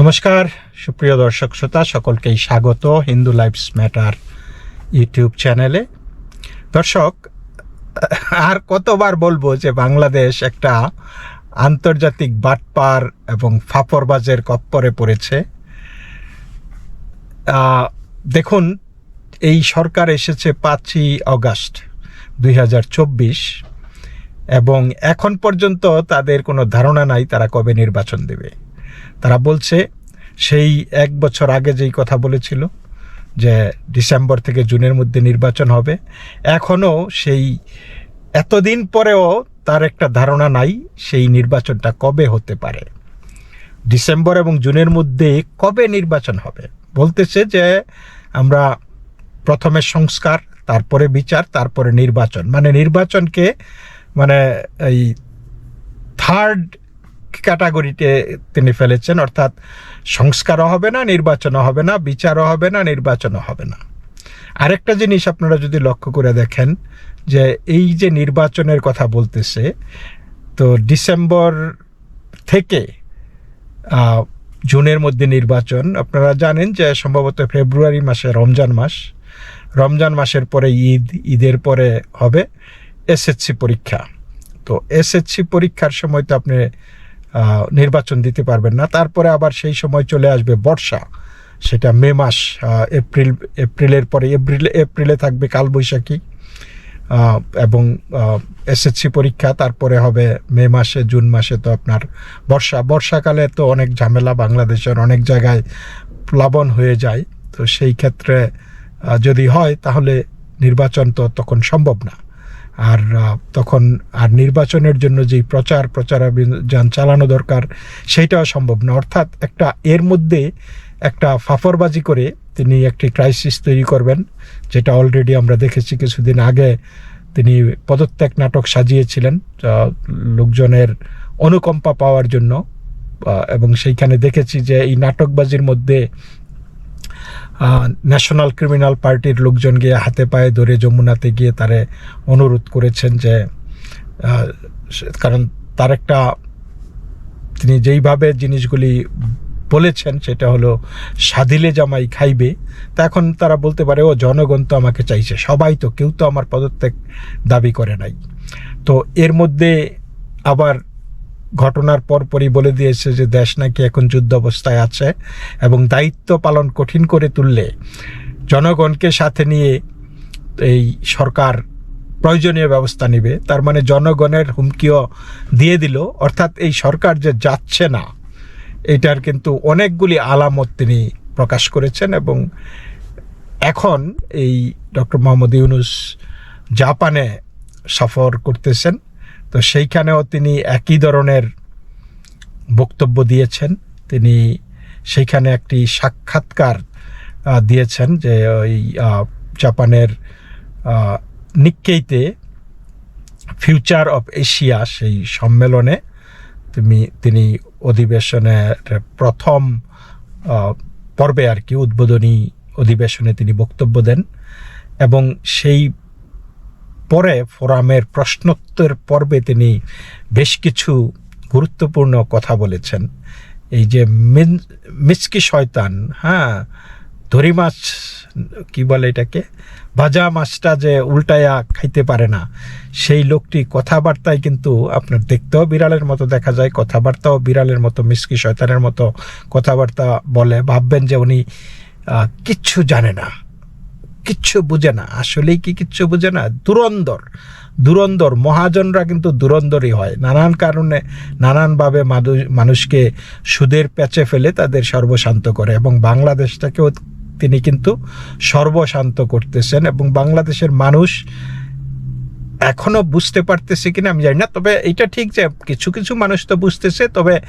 নমস্কার, সুপ্রিয় দর্শক শ্রোতা, সকলকেই স্বাগত হিন্দু লাইফস ম্যাটার ইউটিউব চ্যানেলে। দর্শক, আর কতবার বলব যে বাংলাদেশ একটা আন্তর্জাতিক বাটপার এবং ফাপরবাজের কপ্পরে পড়েছে। দেখুন, এই সরকার এসেছে পাঁচই অগাস্ট দুই হাজার চব্বিশ এবং এখন পর্যন্ত তাদের কোনো ধারণা নাই তারা কবে নির্বাচন দেবে। তারা বলছে, সেই এক বছর আগে যেই কথা বলেছিল, যে ডিসেম্বর থেকে জুনের মধ্যে নির্বাচন হবে এখনও সেই এতদিন পরেও তার একটা ধারণা নাই সেই নির্বাচনটা কবে হতে পারে। ডিসেম্বর এবং জুনের মধ্যে কবে নির্বাচন হবে? বলতেছে যে আমরা প্রথমে সংস্কার, তারপরে বিচার, তারপরে নির্বাচন। মানে নির্বাচনকে মানে এই থার্ড ক্যাটাগরিতে তিনি ফেলেছেন, অর্থাৎ সংস্কারও হবে না, নির্বাচনও হবে না, বিচারও হবে না, নির্বাচনও হবে না। আরেকটা জিনিস আপনারা যদি লক্ষ্য করে দেখেন, যে এই যে নির্বাচনের কথা বলতেছে, তো ডিসেম্বর থেকে জুনের মধ্যে নির্বাচন, আপনারা জানেন যে সম্ভবত ফেব্রুয়ারি মাসে রমজান মাস। রমজান মাসের পরে ঈদ, ঈদের পরে হবে এসএসসি পরীক্ষা। তো এসএসসি পরীক্ষার সময় তো আপনি নির্বাচন দিতে পারবেন না। তারপরে আবার সেই সময় চলে আসবে বর্ষা। সেটা মে মাস এপ্রিল, এপ্রিলের পরে এপ্রিল, এপ্রিলে থাকবে কালবৈশাখী এবং এসএসসি পরীক্ষা। তারপরে হবে মে মাসে, জুন মাসে তো আপনার বর্ষা। বর্ষাকালে তো অনেক ঝামেলা বাংলাদেশের অনেক জায়গায় প্লাবন হয়ে যায়। তো সেই ক্ষেত্রে যদি হয় তাহলে নির্বাচন তো তখন সম্ভব না। আর তখন আর নির্বাচনের জন্য যেই প্রচার, প্রচারাভিযান চালানো দরকার, সেইটাও সম্ভব না। অর্থাৎ একটা এর মধ্যে একটা ফাফরবাজি করে তিনি একটি ক্রাইসিস তৈরি করবেন, যেটা অলরেডি আমরা দেখেছি কিছুদিন আগে তিনি পদত্যাগ নাটক সাজিয়েছিলেন লোকজনের অনুকম্পা পাওয়ার জন্য এবং সেইখানে দেখেছি যে এই নাটকবাজির মধ্যে ন্যাশনাল ক্রিমিনাল পার্টির লোকজন গিয়ে হাতে পায়ে ধরে যমুনাতে গিয়ে তারে অনুরোধ করেছেন যে কারণ তার একটা তিনি যেইভাবে জিনিসগুলি বলেছেন, সেটা হলো সাধিলে জামাই খাইবে। তা এখন তারা বলতে পারে, ও, জনগণ তো আমাকে চাইছে, সবাই তো, কেউ তো আমার পদত্যাগ দাবি করে নাই। তো এর মধ্যে আবার ঘটনার পরপরই বলে দিয়েছে যে দেশ নাকি এখন যুদ্ধ অবস্থায় আছে এবং দায়িত্ব পালন কঠিন করে তুললে জনগণকে সাথে নিয়ে এই সরকার প্রয়োজনীয় ব্যবস্থা নেবে। তার মানে জনগণের হুমকিও দিয়ে দিল। অর্থাৎ এই সরকার যে যাচ্ছে না, এটার কিন্তু অনেকগুলি আলামত তিনি প্রকাশ করেছেন এবং এখন এই ডক্টর মোহাম্মদ ইউনুস জাপানে সফর করতেছেন। তো সেইখানেও তিনি একই ধরনের বক্তব্য দিয়েছেন। তিনি সেইখানে একটি সাক্ষাৎকার দিয়েছেন যে ওই জাপানের নিক্কেইতে ফিউচার অফ এশিয়া সেই সম্মেলনে তুমি, তিনি অধিবেশনের প্রথম পর্বে আর কি উদ্বোধনী অধিবেশনে তিনি বক্তব্য দেন এবং সেই পরে ফোরামের প্রশ্নোত্তর পর্বে তিনি বেশ কিছু গুরুত্বপূর্ণ কথা বলেছেন। এই যে মিচকি শয়তান হ্যাঁ ধরি মাছ কী বলে এটাকে? ভাজা মাছটা যে উল্টায়া খাইতে পারে না, সেই লোকটি কথাবার্তায় কিন্তু আপনার দেখতেও বিড়ালের মতো দেখা যায়, কথাবার্তাও বিড়ালের মতো, মিসকি শয়তানের মতো কথাবার্তা বলে, ভাববেন যে উনি কিচ্ছু জানে না। কিচ্ছু বুঝে না। আসলেই কি কিচ্ছু বুঝে না? দুরন্দর। দুরন্দর। মহাজনরা কিন্তু দুরন্দরই হয়। নানান কারণে নানানভাবে মানুষ- মানুষকে সুদের প্যাচে ফেলে তাদের সর্বশান্ত করে এবং বাংলাদেশটাকেও তিনি কিন্তু সর্বশান্ত করতেছেন এবং বাংলাদেশের মানুষ এখনও বুঝতে পারতেছে কিনা আমি জানি না। তবে এটা ঠিক যে কিছু কিছু মানুষ তো বুঝতেছে। তবে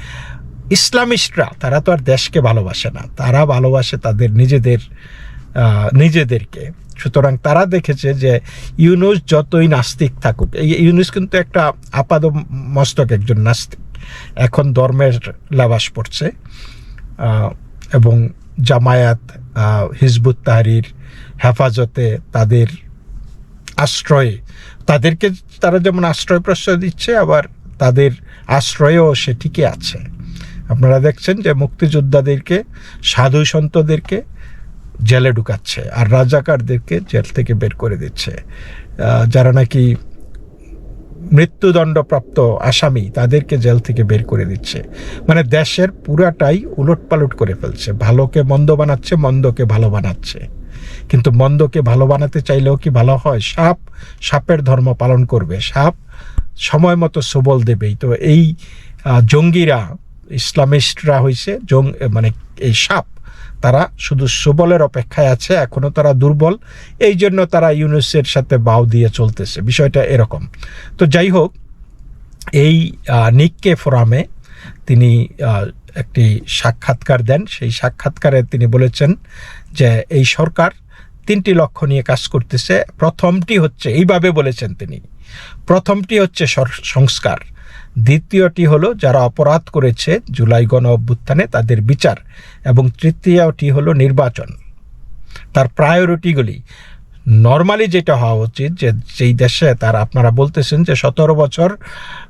ইসলামিস্টরা, তারা তো আর দেশকে ভালোবাসে না। তারা ভালোবাসে তাদের নিজেদের নিজেদেরকে। সুতরাং তারা দেখেছে যে ইউনুস যতই নাস্তিক থাকুক ইউনুস কিন্তু একটা আপাদ মস্তক একজন নাস্তিক। এখন ধর্মের লাবাস পড়ছে এবং জামায়াত হিজবুত তাহরির হেফাজতে তাদের আশ্রয়ে, তাদেরকে তারা যেমন আশ্রয় প্রশ্রয় দিচ্ছে, আবার তাদের আশ্রয়েও সে ঠিকই আছে। আপনারা দেখছেন যে মুক্তিযোদ্ধাদেরকে, সাধু সন্তদেরকে জেলে ঢুকাচ্ছে আর রাজাকারদেরকে জেল থেকে বের করে দিচ্ছে। যারা নাকি মৃত্যুদণ্ডপ্রাপ্ত আসামি, তাদেরকে জেল থেকে বের করে দিচ্ছে। মানে দেশের পুরাটাই উলটপালট করে ফেলছে। ভালোকে মন্দ বানাচ্ছে, মন্দকে ভালো বানাচ্ছে। কিন্তু মন্দকে ভালো বানাতে চাইলেও কি ভালো হয়? সাপ, সাপের ধর্ম পালন করবে। সাপ সময় মতো সবল দেবেই। তো এই জঙ্গিরা, ইসলামিস্টরা হয়েছে জং মানে এই সাপ তারা শুধু সুবলের অপেক্ষায় আছে এখনও তারা দুর্বল। এই জন্য তারা ইউনুসের সাথে বাউ দিয়ে চলতেছে। বিষয়টা এরকম। তো যাই হোক, এই নিককে ফোরামে তিনি একটি সাক্ষাৎকার দেন। সেই সাক্ষাৎকারে তিনি বলেছেন যে, এই সরকার তিনটি লক্ষ্য নিয়ে কাজ করতেছে। প্রথমটি হচ্ছে, এইভাবে বলেছেন তিনি, প্রথমটি হচ্ছে সংস্কার। দ্বিতীয়টি হলো, যারা অপরাধ করেছে জুলাই গণ অভ্যুত্থানে তাদের বিচার, এবং তৃতীয়টি হলো নির্বাচন। তার প্রায়োরিটিগুলি। নর্মালি যেটা হওয়া উচিত যে, যেই দেশে তার আপনারা বলতেছেন যে, সতেরো বছর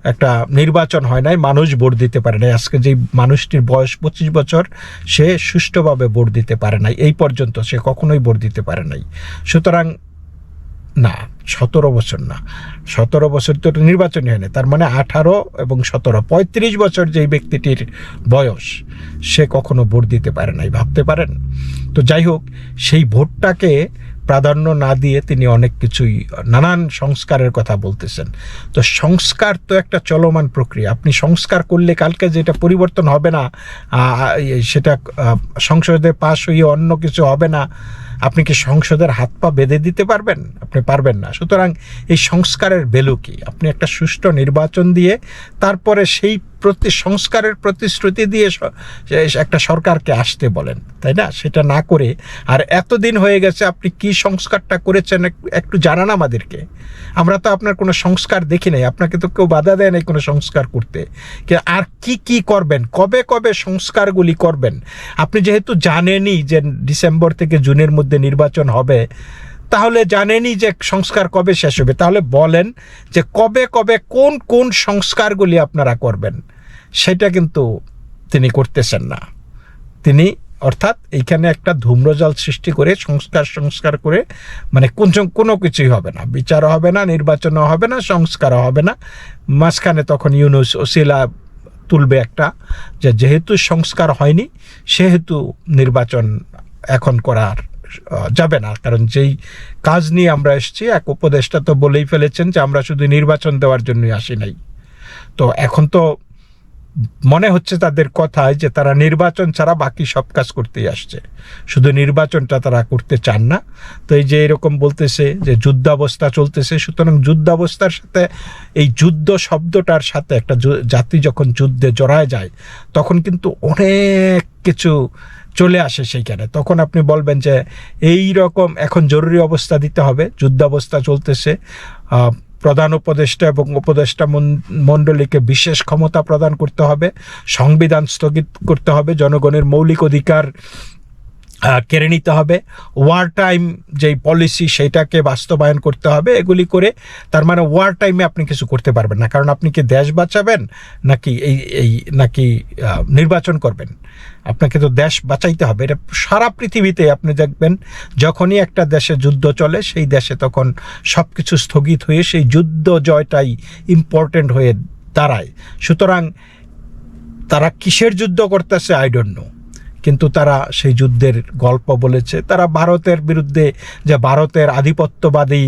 একটা নির্বাচন হয় নাই, মানুষ ভোট দিতে পারে নাই। আজকে যেই মানুষটির বয়স পঁচিশ বছর, সে সুষ্ঠুভাবে ভোট দিতে পারে নাই। এই পর্যন্ত সে কখনোই ভোট দিতে পারে নাই। সুতরাং না, সতেরো বছর না। সতেরো বছর তো নির্বাচনই হয়নি, তার মানে আঠারো এবং সতেরো, পঁয়ত্রিশ বছর যেই ব্যক্তিটির বয়স, সে কখনো ভোট দিতে পারে নাই, ভাবতে পারেন? তো যাই হোক, সেই ভোটটাকে প্রাধান্য না দিয়ে তিনি অনেক কিছুই, নানান সংস্কারের কথা বলতেছেন। তো সংস্কার তো একটা চলমান প্রক্রিয়া, আপনি সংস্কার করলে কালকে যেটা পরিবর্তন হবে না, আ- সেটা সংসদে পাশ হয়ে অন্য কিছু হবে না আপনি কি সংসদের হাত পা বেঁধে দিতে পারবেন? আপনি পারবেন না। সুতরাং এই সংস্কারের ভ্যালু কি? আপনি একটা সুষ্ঠু নির্বাচন দিয়ে তারপরে সেই প্রতি সংস্কারের প্রতিশ্রুতি দিয়ে একটা সরকারকে আসতে বলেন, তাই না? সেটা না করে আর এতদিন হয়ে গেছে, আপনি কি সংস্কারটা করেছেন একটু জানান আমাদেরকে। আমরা তো আপনার কোনো সংস্কার দেখি নাই। আপনাকে তো কেউ বাধা দেয় নাই কোনো সংস্কার করতে। আর কি কি করবেন? কবে কবে সংস্কারগুলি করবেন? আপনি যেহেতু জানেনই যে ডিসেম্বর থেকে জুনের মধ্যে নির্বাচন হবে, তাহলে জানেনই যে সংস্কার কবে শেষ হবে। তাহলে বলেন যে কবে কবে, কোন কোন সংস্কারগুলি আপনারা করবেন, সেটা কিন্তু তিনি করতেছেন না। তিনি অর্থাৎ এইখানে একটা ধূম্রজাল সৃষ্টি করে, সংস্কার সংস্কার করে মানে কোন কিছুই হবে না। বিচারও হবে না, নির্বাচনও হবে না, সংস্কারও হবে না। মাঝখানে তখন ইউনুস ওসিলা তুলবে একটা, যে যেহেতু সংস্কার হয়নি, সেহেতু নির্বাচন এখন করার যাবে না। কারণ যেই কাজ নিয়ে আমরা এসেছি, এক উপদেষ্টা তো বলেই ফেলেছেন যে আমরা শুধু নির্বাচন দেওয়ার জন্যই আসি নাই। তো এখন তো মনে হচ্ছে তাদের কথায় যে তারা নির্বাচন ছাড়া বাকি সব কাজ করতেই আসছে। শুধু নির্বাচনটা তারা করতে চান না। তো এই যে এরকম বলতেছে যে যুদ্ধাবস্থা চলতেছে, সুতরাং যুদ্ধাবস্থার সাথে, এই যুদ্ধ শব্দটার সাথে একটা জাতি যখন যুদ্ধে জড়ায় যায়, তখন কিন্তু অনেক কিছু চলে আসে সেইখানে। তখন আপনি বলবেন যে, এই রকম এখন জরুরি অবস্থা দিতে হবে। যুদ্ধাবস্থা চলতেছে। প্রধান উপদেষ্টা এবং উপদেষ্টা মণ্ডলীকে বিশেষ ক্ষমতা প্রদান করতে হবে। সংবিধান স্থগিত করতে হবে। জনগণের মৌলিক অধিকার কেড়ে নিতে হবে। ওয়ার টাইম যেই পলিসি সেটাকে বাস্তবায়ন করতে হবে, এগুলি করে তার মানে ওয়ার টাইমে আপনি কিছু করতে পারবেন না। কারণ আপনি কি দেশ বাঁচাবেন, নাকি এই এই, নাকি নির্বাচন করবেন? আপনাকে তো দেশ বাঁচাইতে হবে। এটা সারা পৃথিবীতে আপনি দেখবেন, যখনই একটা দেশে যুদ্ধ চলে, সেই দেশে তখন সব কিছু স্থগিত হয়ে সেই যুদ্ধ জয়টাই ইম্পর্টেন্ট হয়ে দাঁড়ায়। সুতরাং তারা কিসের যুদ্ধ করতেছে আই ডোন্ট নো কিন্তু তারা সেই যুদ্ধের গল্প বলেছে। তারা ভারতের বিরুদ্ধে যে ভারতের আধিপত্যবাদী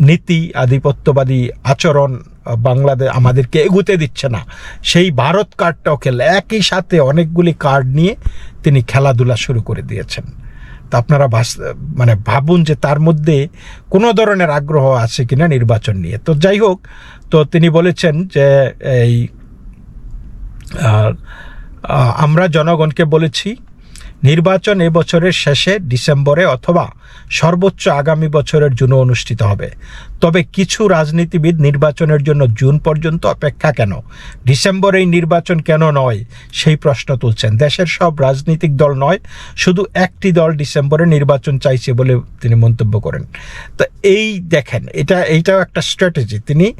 নীতি, আধিপত্যবাদী আচরণ বাংলাদেশ আমাদেরকে এগুতে দিচ্ছে না। সেই ভারত কার্ডটাও খেলে। একই সাথে অনেকগুলি কার্ড নিয়ে তিনি খেলাধুলা শুরু করে দিয়েছেন। তা আপনারা মানে ভাবুন যে তার মধ্যে কোনো ধরনের আগ্রহ আছে কিনা নির্বাচন নিয়ে। তো যাই হোক, তো তিনি বলেছেন যে এই আমরা জনগণকে বলেছি, নির্বাচন বছরের শেষে ডিসেম্বরে অথবা সর্বোচ্চ আগামী বছরের জন্য অনুষ্ঠিত হবে। তবে কিছু রাজনীতিবিদ নির্বাচনের জন্য জুন পর্যন্ত অপেক্ষা কেন? ডিসেম্বরেই নির্বাচন কেন নয়? সেই প্রশ্ন তুলছেন। দেশের সব রাজনৈতিক দল নয়, শুধু একটি দল ডিসেম্বরে নির্বাচন চাইছে বলে তিনি মন্তব্য করেন। তো এই দেখেন, এটা, এইটাও একটা স্ট্র্যাটেজি। তিনি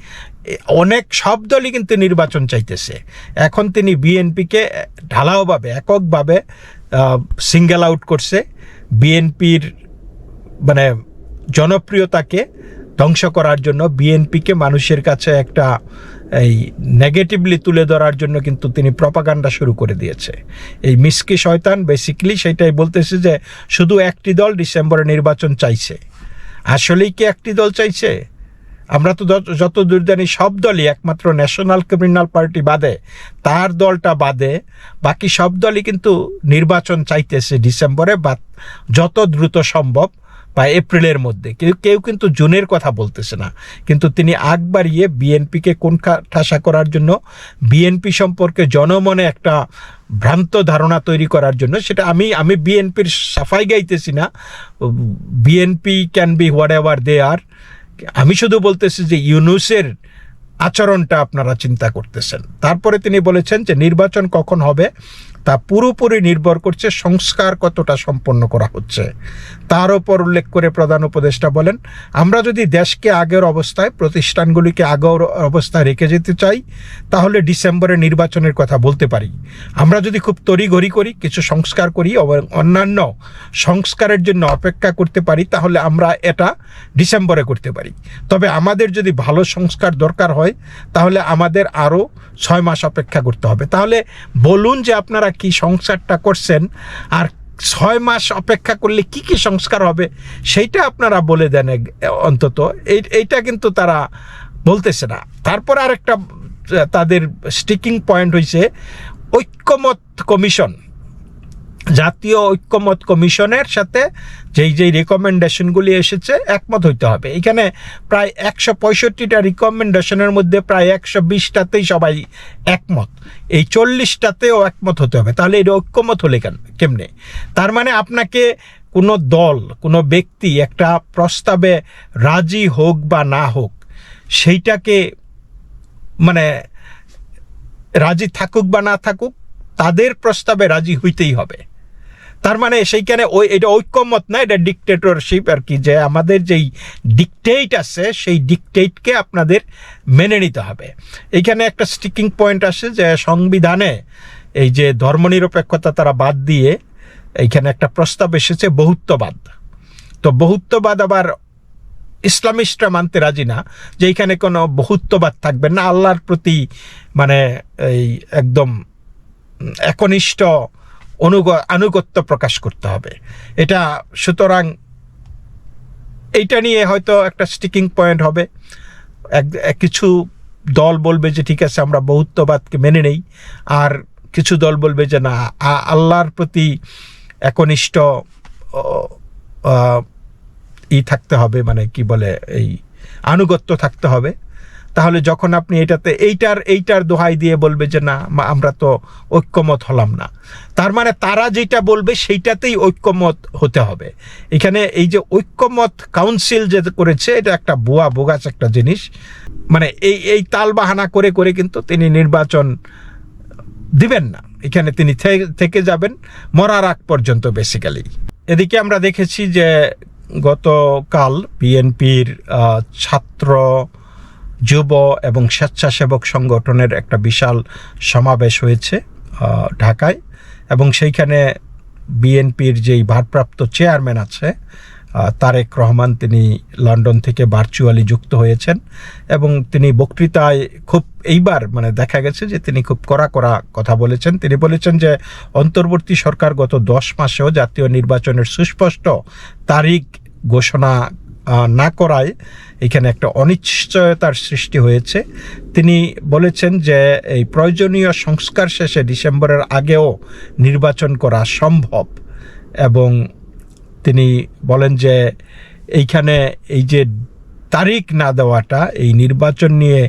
অনেক সব দলই কিন্তু নির্বাচন চাইতেছে। এখন তিনি বিএনপিকে ঢালাওভাবে, এককভাবে সিঙ্গেল আউট করছে। বিএনপির মানে জনপ্রিয়তাকে ধ্বংস করার জন্য বিএনপিকে মানুষের কাছে একটা, এই নেগেটিভলি তুলে ধরার জন্য কিন্তু তিনি প্রপাগান্ডা শুরু করে দিয়েছে। এই মিসকি শয়তান বেসিক্যালি সেটাই বলতেছে যে, শুধু একটি দল ডিসেম্বরে নির্বাচন চাইছে। আসলেই কি একটি দল চাইছে? আমরা তো যত- দূর জানি সব দলই একমাত্র ন্যাশনাল ক্রিমিনাল পার্টি বাদে, তার দলটা বাদে, বাকি সব দলই কিন্তু নির্বাচন চাইতেছে ডিসেম্বরে বা যত দ্রুত সম্ভব, বা এপ্রিলের মধ্যে। কেউ কেউ কিন্তু জুনের কথা বলতেছে না। কিন্তু তিনি আগ বাড়িয়ে বিএনপিকে কোন ঠাসা করার জন্য বিএনপি সম্পর্কে জনমনে একটা ভ্রান্ত ধারণা তৈরি করার জন্য, সেটা আমি আমি বিএনপির সাফাই গাইতেছি না। BNP can be whatever they are আমি শুধু বলতেছি যে ইউনুসের আচরণটা আপনারা চিন্তা করতেছেন। তারপরে তিনি বলেছেন যে নির্বাচন কখন হবে? তা পুরোপুরি নির্ভর করছে সংস্কার কতটা সম্পন্ন করা হচ্ছে। তার ওপর উল্লেখ করে প্রধান উপদেষ্টা বলেন, আমরা যদি দেশকে আগের অবস্থায়, প্রতিষ্ঠানগুলিকে আগের অবস্থায় রেখে যেতে চাই, তাহলে ডিসেম্বরে নির্বাচনের কথা বলতে পারি। আমরা যদি খুব তড়িঘড়ি করি, কিছু সংস্কার করি অন্যান্য সংস্কারের জন্য অপেক্ষা করতে পারি, তাহলে আমরা এটা ডিসেম্বরে করতে পারি। তবে আমাদের যদি ভালো সংস্কার দরকার হয়, তাহলে আমাদের আরও ছয় মাস অপেক্ষা করতে হবে। তাহলে বলুন যে আপনারা কি সংসারটা করছেন? আর ছয় মাস অপেক্ষা করলে কি কি সংস্কার হবে? সেইটা আপনারা বলে দেন অন্তত। এই, এইটা কিন্তু তারা বলতেছে না। তারপর আরেকটা, তাদের স্টিকিং পয়েন্ট হয়েছে ঐক্যমত কমিশন। জাতীয় ঐক্যমত কমিশনের সাথে যেই যেই রেকমেন্ডেশনগুলি এসেছে, একমত হইতে হবে। এখানে প্রায় একশো পঁয়ষট্টিটা রিকমেন্ডেশনের মধ্যে প্রায় একশো বিশটাতেই সবাই একমত। এই চল্লিশটাতেও একমত হতে হবে। তাহলে এটা ঐক্যমত হলে কেন কেমনে? তার মানে আপনাকে কোনো দল, কোনো ব্যক্তি একটা প্রস্তাবে রাজি হোক বা না হোক, সেইটাকে মানে রাজি থাকুক বা না থাকুক, তাদের প্রস্তাবে রাজি হইতেই হবে। তার মানে সেইখানে ওই এটা ঐক্যমত না, এটা ডিকটেটরশিপ আর কি, যে আমাদের যেই ডিকটেট আছে, সেই ডিকটেটকে আপনাদের মেনে নিতে হবে। এইখানে একটা স্টিকিং পয়েন্ট আসে যে সংবিধানে এই যে ধর্মনিরপেক্ষতা তারা বাদ দিয়ে এইখানে একটা প্রস্তাব এসেছে, বহুত্ববাদ। তো বহুত্ববাদ আবার ইসলামিস্টরা মানতে রাজি না, যে এইখানে কোনো বহুত্ববাদ থাকবে না, আল্লাহর প্রতি মানে এই একদম একনিষ্ঠ অনুগ, আনুগত্য প্রকাশ করতে হবে। এটা সুতরাং এইটা নিয়ে হয়তো একটা স্টিকিং পয়েন্ট হবে। এক কিছু দল বলবে যে, ঠিক আছে, আমরা বহুত্ববাদকে মেনে নেই। আর কিছু দল বলবে যে, না আল্লাহর প্রতি একনিষ্ঠ ই থাকতে হবে। মানে কি বলে, এই আনুগত্য থাকতে হবে। তাহলে যখন আপনি এটাতে এইটার এইটার দোহাই দিয়ে বলবে যে, না আমরা তো ঐক্যমত হলাম না। তার মানে তারা যেটা বলবে সেইটাতেই ঐক্যমত হতে হবে। এখানে এই যে ঐক্যমত কাউন্সিল যে করেছে, এটা একটা বুয়া বোগাস একটা জিনিস। মানে এই এই তালবাহানা করে করে কিন্তু তিনি নির্বাচন দিবেন না। এখানে তিনি থেকে যাবেন মরার আগ পর্যন্ত বেসিক্যালি এদিকে আমরা দেখেছি যে গতকাল বিএনপির ছাত্র যুব এবং স্বেচ্ছাসেবক সংগঠনের একটা বিশাল সমাবেশ হয়েছে ঢাকায়। এবং সেইখানে বিএনপির যেই ভারপ্রাপ্ত চেয়ারম্যান আছে তারেক রহমান, তিনি লন্ডন থেকে ভার্চুয়ালি যুক্ত হয়েছেন। এবং তিনি বক্তৃতায় খুব এইবার মানে দেখা গেছে যে তিনি খুব কড়া কড়া কথা বলেছেন। তিনি বলেছেন যে অন্তর্বর্তী সরকার গত দশ মাসেও জাতীয় নির্বাচনের সুস্পষ্ট তারিখ ঘোষণা না করায় এখানে একটা অনিশ্চয়তার সৃষ্টি হয়েছে। তিনি বলেছেন যে এই প্রয়োজনীয় সংস্কার শেষে ডিসেম্বরের আগেও নির্বাচন করা সম্ভব এবং তিনি বলেন যে এইখানে এই যে তারিখ না দেওয়াটা, এই নির্বাচন নিয়ে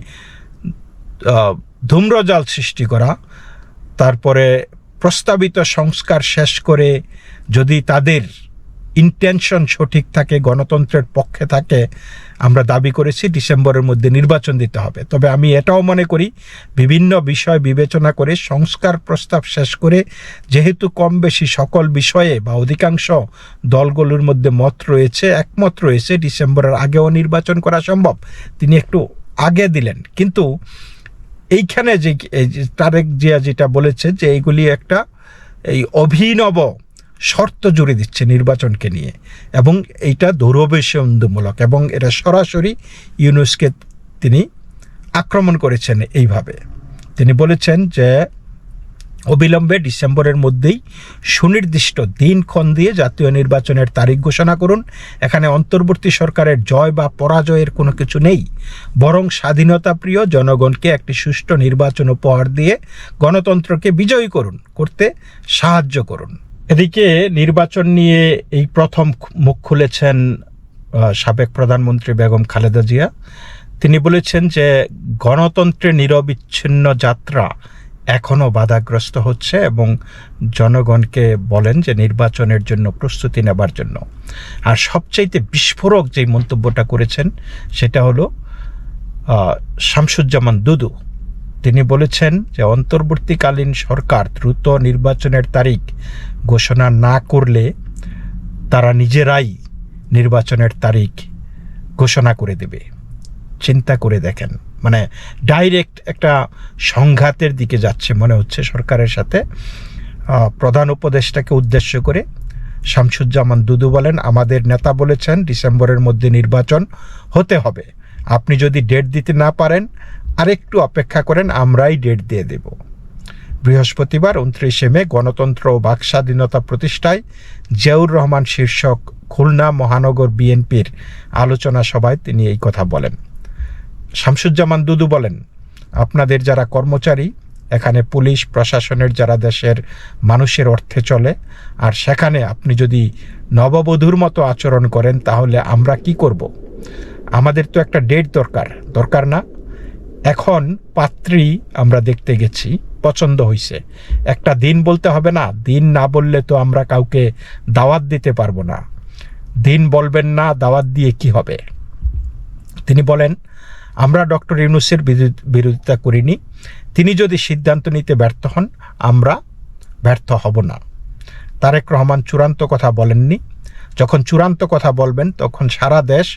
ধূম্রজাল সৃষ্টি করা, তারপরে প্রস্তাবিত সংস্কার শেষ করে যদি তাদের ইন্টেনশন সঠিক থাকে, গণতন্ত্রের পক্ষে থাকে, আমরা দাবি করেছি ডিসেম্বরের মধ্যে নির্বাচন দিতে হবে। তবে আমি এটাও মনে করি, বিভিন্ন বিষয় বিবেচনা করে, সংস্কার প্রস্তাব শেষ করে, যেহেতু কম বেশি সকল বিষয়ে বা অধিকাংশ দলগুলোর মধ্যে মত রয়েছে, একমত রয়েছে, ডিসেম্বরের আগেও নির্বাচন করা সম্ভব, তিনি একটু আগে দিলেন। কিন্তু এইখানে যে, তারেক জিয়া যেটা বলেছে যে, এইগুলি একটা, এই অভিনব শর্ত জুড়ে দিচ্ছে নির্বাচনকে নিয়ে। এবং এইটা দূরভিসন্ধমূলক এবং এটা সরাসরি ইউনুসকে তিনি আক্রমণ করেছেন এইভাবে। তিনি বলেছেন যে, অবিলম্বে ডিসেম্বরের মধ্যেই সুনির্দিষ্ট দিনক্ষণ দিয়ে জাতীয় নির্বাচনের তারিখ ঘোষণা করুন। এখানে অন্তর্বর্তী সরকারের জয় বা পরাজয়ের কোনো কিছু নেই। বরং স্বাধীনতাপ্রিয় জনগণকে একটি সুষ্ঠু নির্বাচন উপহার দিয়ে গণতন্ত্রকে বিজয়ী করুন, করতে সাহায্য করুন। এদিকে নির্বাচন নিয়ে এই প্রথম মুখ খুলেছেন সাবেক প্রধানমন্ত্রী বেগম খালেদা জিয়া। তিনি বলেছেন যে গণতন্ত্রের নিরবিচ্ছিন্ন যাত্রা এখনও বাধাগ্রস্ত হচ্ছে এবং জনগণকে বলেন যে নির্বাচনের জন্য প্রস্তুতি নেবার জন্য। আর সবচাইতে বিস্ফোরক যে মন্তব্যটা করেছেন, সেটা হলো শামসুজ্জামান দুদু। তিনি বলেছেন যে, অন্তর্বর্তীকালীন সরকার দ্রুত নির্বাচনের তারিখ ঘোষণা না করলে তারা নিজেরাই নির্বাচনের তারিখ ঘোষণা করে দেবে। চিন্তা করে দেখেন। মানে ডাইরেক্ট একটা সংঘাতের দিকে যাচ্ছে মনে হচ্ছে সরকারের সাথে। প্রধান উপদেষ্টাকে উদ্দেশ্য করে শামসুজ্জামান দুদু বলেন, আমাদের নেতা বলেছেন ডিসেম্বরের মধ্যে নির্বাচন হতে হবে। আপনি যদি ডেট দিতে না পারেন আরেকটু অপেক্ষা করেন, আমরাই ডেট দিয়ে দেব। বৃহস্পতিবার উনত্রিশে মে গণতন্ত্র ও বাক স্বাধীনতা প্রতিষ্ঠায় জিয়াউর রহমান শীর্ষক খুলনা মহানগর বিএনপির আলোচনা সভায় তিনি এই কথা বলেন। শামসুজ্জামান দুদু বলেন, আপনাদের যারা কর্মচারী, এখানে পুলিশ, প্রশাসনের যারা দেশের মানুষের অর্থে চলে, আর সেখানে আপনি যদি নববধূর মতো আচরণ করেন, তাহলে আমরা কি করব? আমাদের তো একটা ডেট দরকার। দরকার না এখন পাত্রী আমরা দেখতে গেছি, পছন্দ হয়েছে একটা দিন বলতে হবে না, দিন না বললে তো আমরা কাউকে দাওয়াত দিতে পারব না। দিন বলবেন না, দাওয়াত দিয়ে কি হবে? তিনি বলেন, আমরা ডক্টর ইউনুসের বিরোধ- বিরোধিতা করিনি। তিনি যদি সিদ্ধান্ত নিতে ব্যর্থ হন, আমরা ব্যর্থ হব না। তারেক রহমান চূড়ান্ত কথা বলেননি। যখন চূড়ান্ত কথা বলবেন, তখন সারা দেশ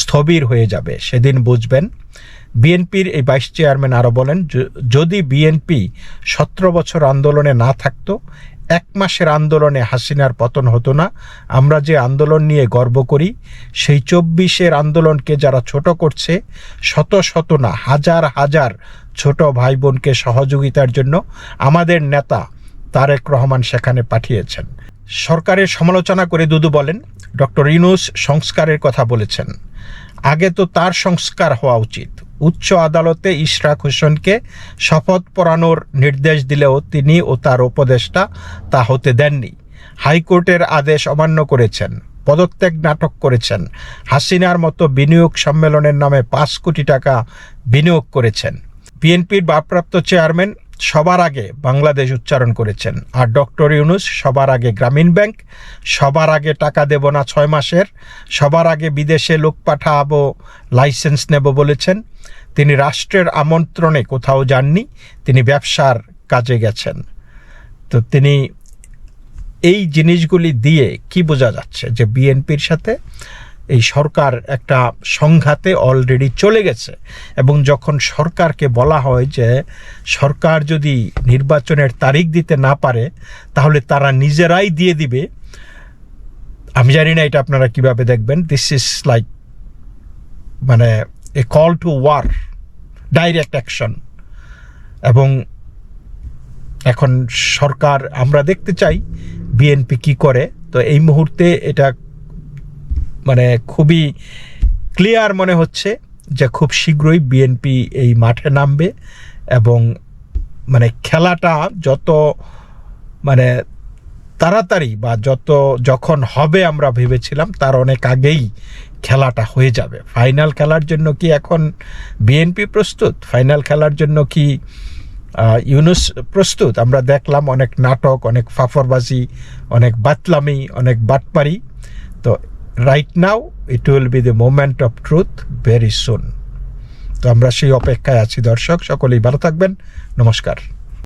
স্থবির হয়ে যাবে। সেদিন বুঝবেন, বিএনপির এই ভাইস চেয়ারম্যান আরও বলেন যদি বিএনপি সতেরো বছর আন্দোলনে না থাকতো, এক মাসের আন্দোলনে হাসিনার পতন হতো না। আমরা যে আন্দোলন নিয়ে গর্ব করি, সেই চব্বিশের আন্দোলনকে যারা ছোট করছে, শত শত না, হাজার হাজার ছোট ভাই বোনকে সহযোগিতার জন্য আমাদের নেতা তারেক রহমান সেখানে পাঠিয়েছেন। সরকারের সমালোচনা করে দুদু বলেন, ডক্টর ইউনুস সংস্কারের কথা বলেছেন। আগে তো তার সংস্কার হওয়া উচিত। উচ্চ আদালতে ইশরাক হোসেনকে শপথ পড়ানোর নির্দেশ দিলেও তিনি ও তার উপদেষ্টা তা হতে দেননি। হাইকোর্টের আদেশ অমান্য করেছেন, পদত্যাগ নাটক করেছেন, হাসিনার মতো বিনিয়োগ সম্মেলনের নামে পাঁচ কোটি টাকা বিনিয়োগ করেছেন। বিএনপির ভারপ্রাপ্ত চেয়ারম্যান সবার আগে বাংলাদেশ উচ্চারণ করেছেন। আর ডক্টর ইউনুস, সবার আগে গ্রামীণ ব্যাংক, সবার আগে টাকা দেব না ছয় মাসের, সবার আগে বিদেশে লোক পাঠাবো, লাইসেন্স নেব বলেছেন। তিনি রাষ্ট্রের আমন্ত্রণে কোথাও যাননি, তিনি ব্যবসার কাজে গেছেন। তো তিনি এই জিনিসগুলি দিয়ে কি বোঝা যাচ্ছে যে বিএনপির সাথে এই সরকার একটা সংঘাতে অলরেডি চলে গেছে এবং যখন সরকারকে বলা হয় যে সরকার যদি নির্বাচনের তারিখ দিতে না পারে, তাহলে তারা নিজেরাই দিয়ে দিবে। আমি জানি না এটা আপনারা কীভাবে দেখবেন। দিস ইজ লাইক মানে a call to war direct action এবং এখন সরকার, আমরা দেখতে চাই বিএনপি কি করে। তো এই মুহূর্তে এটা মানে খুবই ক্লিয়ার মনে হচ্ছে যে খুব শীঘ্রই বিএনপি এই মাঠে নামবে এবং মানে খেলাটা যত মানে তাড়াতাড়ি বা যত যখন হবে আমরা ভেবেছিলাম, তার অনেক আগেই খেলাটা হয়ে যাবে। ফাইনাল খেলার জন্য কি এখন বিএনপি প্রস্তুত? ফাইনাল খেলার জন্য কি ইউনুস প্রস্তুত? আমরা দেখলাম অনেক নাটক, অনেক ফাফরবাজি, অনেক বাতলামি, অনেক বাটপারি। তো right now it will be the moment of truth very soon তো আমরা সেই অপেক্ষায় আছি, দর্শক। সকলেই ভালো থাকবেন। নমস্কার।